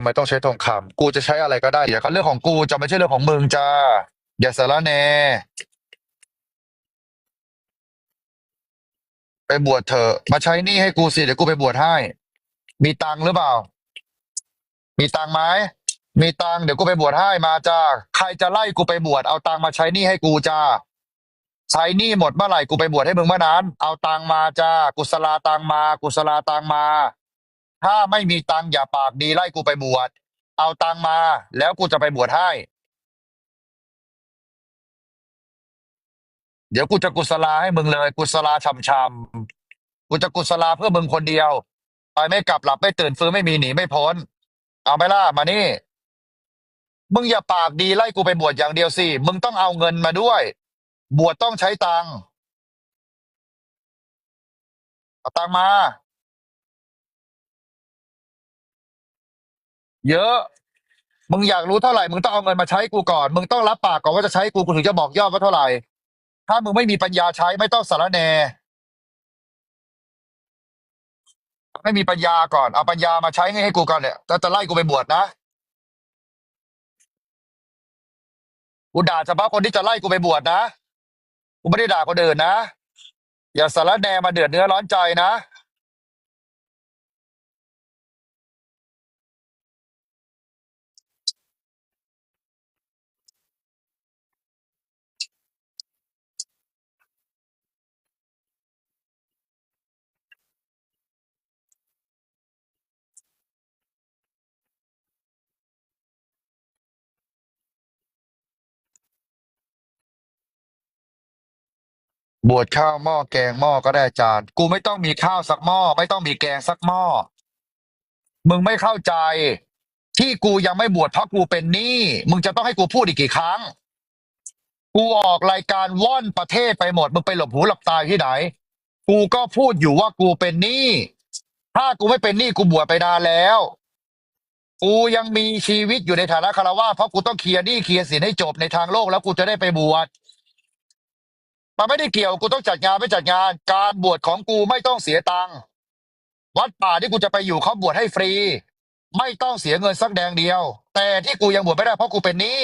ทำไมต้องใช้ทองคำกูจะใช้อะไรก็ได้เดี๋ยวก็เรื่องของกูจะไม่ใช่เรื่องของมึงจ้า อย่าสาระแนไปบวชเถอะ มาใช้หนี้ให้กูสิเดี๋ยวกูไปบวชให้ มีตังหรือเปล่า มีตังไหมมีตังเดี๋ยวกูไปบวชให้มาจ้า ใครจะไล่กูไปบวชเอาตังมาใช้หนี้ให้กูจ้าใช้หนี้หมดเมื่อไหร่กูไปบวชให้มึงเมื่อนั้น เอาตังมาจ้า กุศลาตังมา กุศลาตังมา ถ้าไม่มีตังค์อย่าปากดีไล่กูไปบวช เอาตังค์มา แล้วกูจะไปบวชให้ เดี๋ยวกูจะกุศลาให้มึงเลย กุศลาช่ำๆกูจะกุศลาเพื่อมึงคนเดียวไปไม่กลับหลับไม่ตื่นฟื้นไม่มีหนีไม่พ้น เอาไหมล่ะมานี่ มึงอย่าปากดีไล่กูไปบวชอย่างเดียวสิ มึงต้องเอาเงินมาด้วย บวชต้องใช้ตังค์เอาตังค์มา เยอะ มึงอยากรู้เท่าไหร่ มึงต้องเอาเงินมาใช้กูก่อน มึงต้องรับปากก่อนว่าจะใช้กูกูถึงจะบอกยอดว่าเท่าไหร่ ถ้ามึงไม่มีปัญญาใช้ไม่ต้องสารแหนไม่มีปัญญาก่อน เอาปัญญามาใช้ให้ให้กูก่อนเนี่ยแล้วจะไล่กูไปบวชนะกูด่าเฉพาะคนที่จะไล่กูไปบวชนะ กูไม่ได้ด่าคนอื่นนะ อย่าสารแหนมาเดือดเนื้อร้อนใจนะ บวชข้าวหม้อแกงหม้อก็ได้จาน กูไม่ต้องมีข้าวสักหม้อไม่ต้องมีแกงสักหม้อมึงไม่เข้าใจ ที่กูยังไม่บวชเพราะกูเป็นหนี้มึงจะต้องให้กูพูดอีกกี่ครั้ง กูออกรายการว่อนประเทศไปหมด มึงไปหลบหูหลับตายที่ไหน กูก็พูดอยู่ว่ากูเป็นหนี้ถ้ากูไม่เป็นหนี้กูบวชไปนานแล้ว กูยังมีชีวิตอยู่ในฐานะคารวะเพราะกูต้องเคลียร์หนี้เคลียร์สินให้จบในทางโลกแล้วกูจะได้ไปบวช มันไม่ได้เกี่ยวกูต้องจัดงานไม่จัดงาน การบวชของกูไม่ต้องเสียตังค์วัดป่าที่กูจะไปอยู่เขาบวชให้ฟรี ไม่ต้องเสียเงินสักแดงเดียว แต่ที่กูยังบวชไม่ได้เพราะกูเป็นหนี้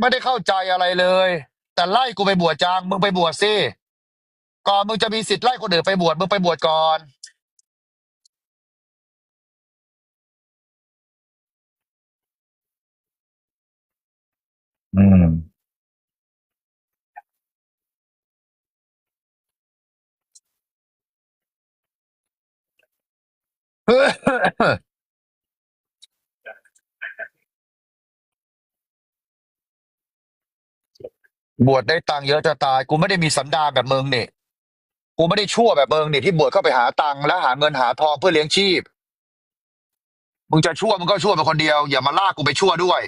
ไม่ได้เข้าใจอะไรเลย แต่ไล่กูไปบวชจางมึงไปบวชสิก่อนมึงจะมีสิทธิ์ไล่คนอื่นไปบวชมึงไปบวชก่อน อืม บวชได้ตังค์เยอะจะตาย กูไม่ได้มีสันดานแบบมึงนี่ กูไม่ได้ชั่วแบบมึงนี่ที่บวชเข้าไปหาตังค์แล้วหาเงินหาทองเพื่อเลี้ยงชีพ มึงจะชั่วมึงก็ชั่วเป็นคนเดียว อย่ามาลากกูไปชั่วด้วย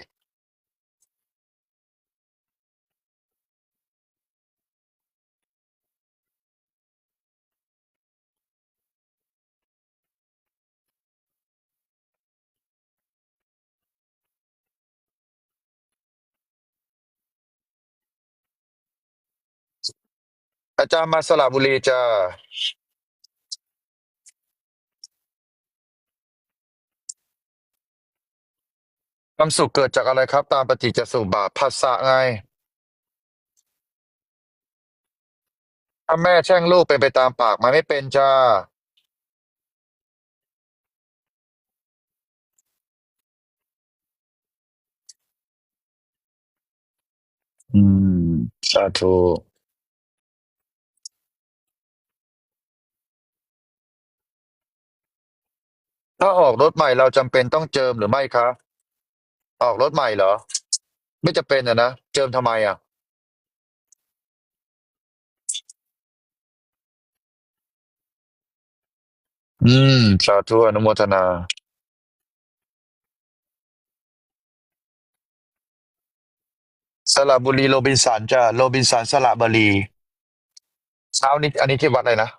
อาจารย์มาสระบุรีจ้าความสุขเกิดจากอะไรครับ ตามปฏิจจสมุปบาทภาษาไงถ้าแม่แช่งลูกเป็นไปตามปากมันไม่เป็นจ้า อืม สาธุ ถ้าออกรถใหม่เราจำเป็นต้องเจิมหรือไม่คะ ออกรถใหม่เหรอ ไม่จะเป็นอะนะ เจิมทำไมอะ อืม สาธุอนุโมทนา สระบุรีโรบินสันจ้าโรบินสันสระบุรี เช้านี้ อันนี้ที่วัดอะไรนะ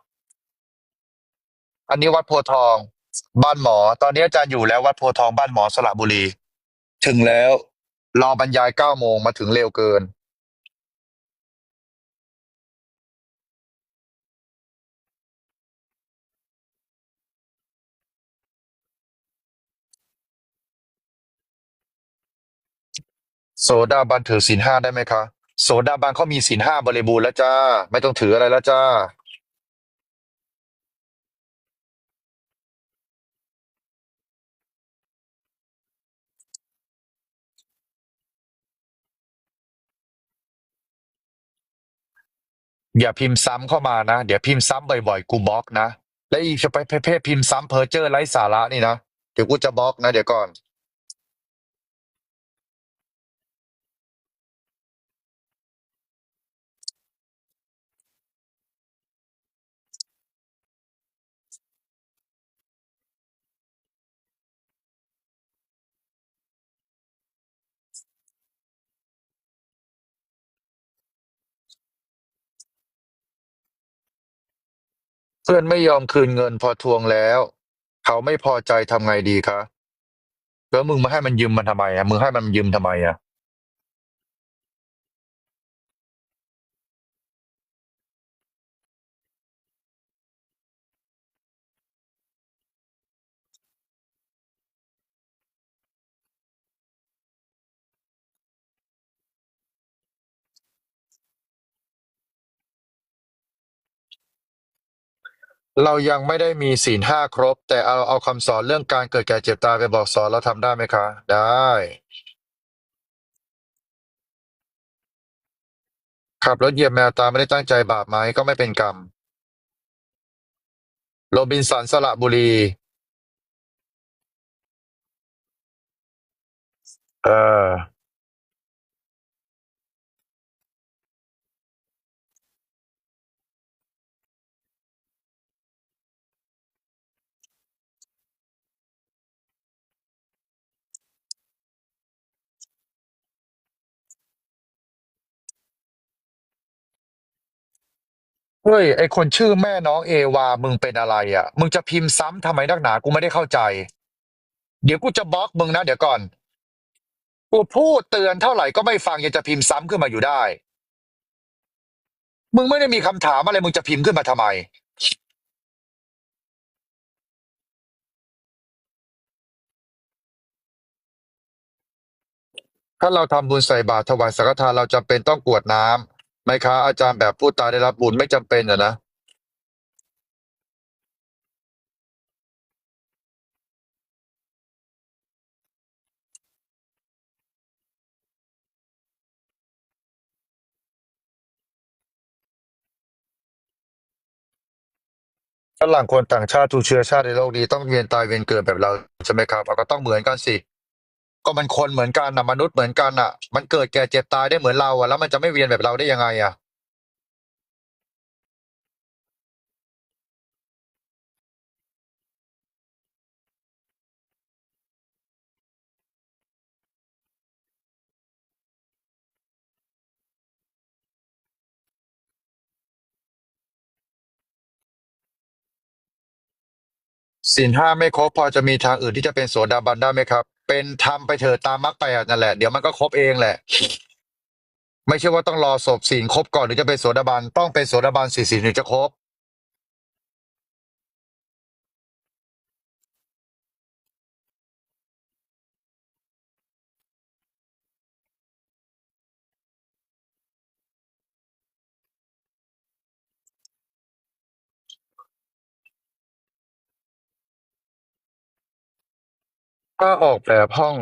อันนี้วัดโพธิ์ทอง บ้านหมอ ตอนนี้อาจารย์อยู่แล้ววัดโพทองบ้านหมอสระบุรี ถึงแล้ว รอบรรยายเก้าโมงมาถึงเร็วเกิน โซดาบันถือสินห้าได้ไหมคะ โซดาบันเขามีสินห้าบริบูรณ์แล้วจ้า ไม่ต้องถืออะไรแล้วจ้า อย่าพิมพ์ซ้ำเข้ามานะ เดี๋ยวพิมพ์ซ้ำบ่อยๆ กูบล็อกนะ และอีกจะไปเพ่เพ่พิมพ์ซ้ำเพอเจอร์ไร้สาระนี่นะ เดี๋ยวกูจะบล็อกนะเดี๋ยวก่อน พื่อนไม่ยอมคืนเงินพอทวงแล้ว เขาไม่พอใจทำไงดีคะ แล้วมึงมาให้มันยืมมันทำไมอะมึงให้มันยืมทำไมอะ เรายังไม่ได้มีศีลห้าครบ แต่เอาเอาคำสอนเรื่องการเกิดแก่เจ็บตายไปบอกสอนเราทำได้ไหมคะ ได้ ขับรถเหยียบแมวตาไม่ได้ตั้งใจบาปไหมก็ไม่เป็นกรรม โรบินสันสระบุรี เออ เฮ้ยไอคนชื่อแม่น้องเอวา มึงเป็นอะไรอะ มึงจะพิมพ์ซ้ำทำไมนักหนา กูไม่ได้เข้าใจ เดี๋ยวกูจะบล็อกมึงนะ เดี๋ยวก่อน กูพูดเตือนเท่าไหร่ก็ไม่ฟังยังจะพิมพ์ซ้ำขึ้นมาอยู่ได้ มึงไม่ได้มีคำถามอะไร มึงจะพิมพ์ขึ้นมาทำไม ถ้าเราทำบุญใส่บาตรถวายสังฆทานเราจำเป็นต้องกวดน้ำ ไหมคะอาจารย์แบบผู้ตายได้รับบุญไม่จำเป็นอะนะฝรั่งคนต่างชาติทุกเชื้อชาติในโลกนี้ต้องเวียนตายเวียนเกิดแบบเราใช่ไหมครับเอาก็ต้องเหมือนกันสิ ก็มันคนเหมือนกันนะมนุษย์เหมือนกันอะ มันเกิดแก่เจ็บตายได้เหมือนเราอะแล้วมันจะไม่เวียนแบบเราได้ยังไงอะศีลห้าไม่ครบพอจะมีทางอื่นที่จะเป็นโสดาบันได้ไหมครับ เป็นทำไปเถอะตามมักไปนั่นแหละ เดี๋ยวมันก็ครบเองแหละ ไม่ใช่ว่าต้องรอศพศีลครบก่อนหรือจะเป็นโสดาบันต้องเป็นโสดาบันสี่ศีลถึงจะครบ ถ้าออกแบบห้อง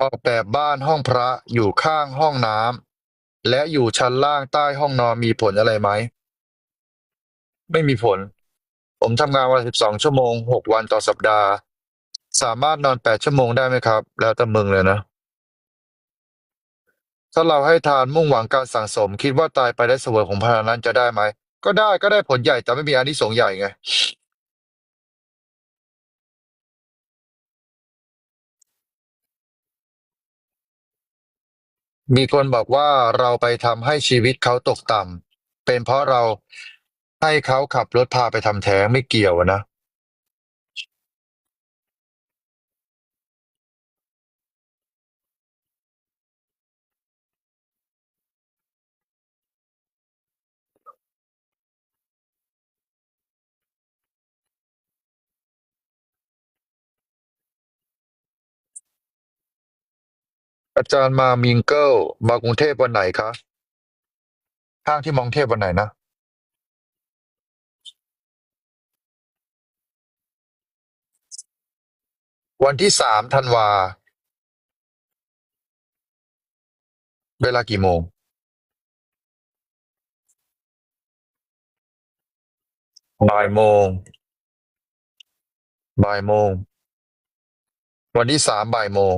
ออกแบบบ้านห้องพระอยู่ข้างห้องน้ำและอยู่ชั้นล่างใต้ห้องนอนมีผลอะไรไหม ไม่มีผล ผมทำงานวันสิบสองชั่วโมงหกวันต่อสัปดาห์ สามารถนอนแปดชั่วโมงได้ไหมครับ แล้วแต่มึงเลยนะ ถ้าเราให้ทานมุ่งหวังการสั่งสม คิดว่าตายไปได้เสวยของพระนั้นจะได้ไหม ก็ได้ก็ได้ผลใหญ่แต่ไม่มีอานิสงส์ใหญ่ไง มีคนบอกว่าเราไปทำให้ชีวิตเขาตกต่ำเป็นเพราะเราให้เขาขับรถพาไปทำแท้งไม่เกี่ยวนะ อาจารย์มามิงเกิลมากรุงเทพวันไหนคะห้างที่มองเทพวันไหนนะวันที่สามธันวา เวลากี่โมง บ่ายโมง บ่ายโมง วันที่สามบ่ายโมง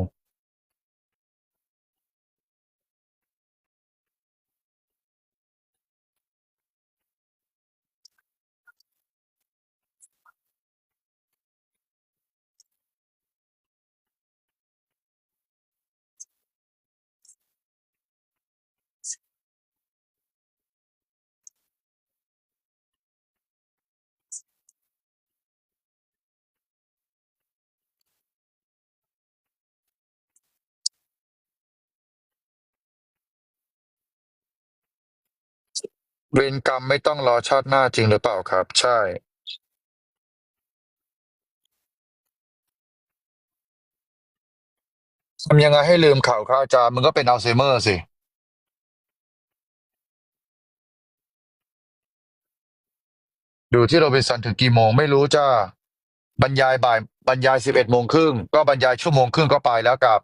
เวรกรรมไม่ต้องรอชาติหน้าจริงหรือเปล่าครับ ใช่ ทำยังไงให้ลืมข่าวครับอาจารย์มึงก็เป็นอัลไซเมอร์สิ ดูที่โรบินสันถึงกี่โมงไม่รู้จ้า บรรยายบ่าย บรรยายสิบเอ็ดโมงครึ่งก็บรรยายชั่วโมงครึ่งก็ไปแล้วกลับ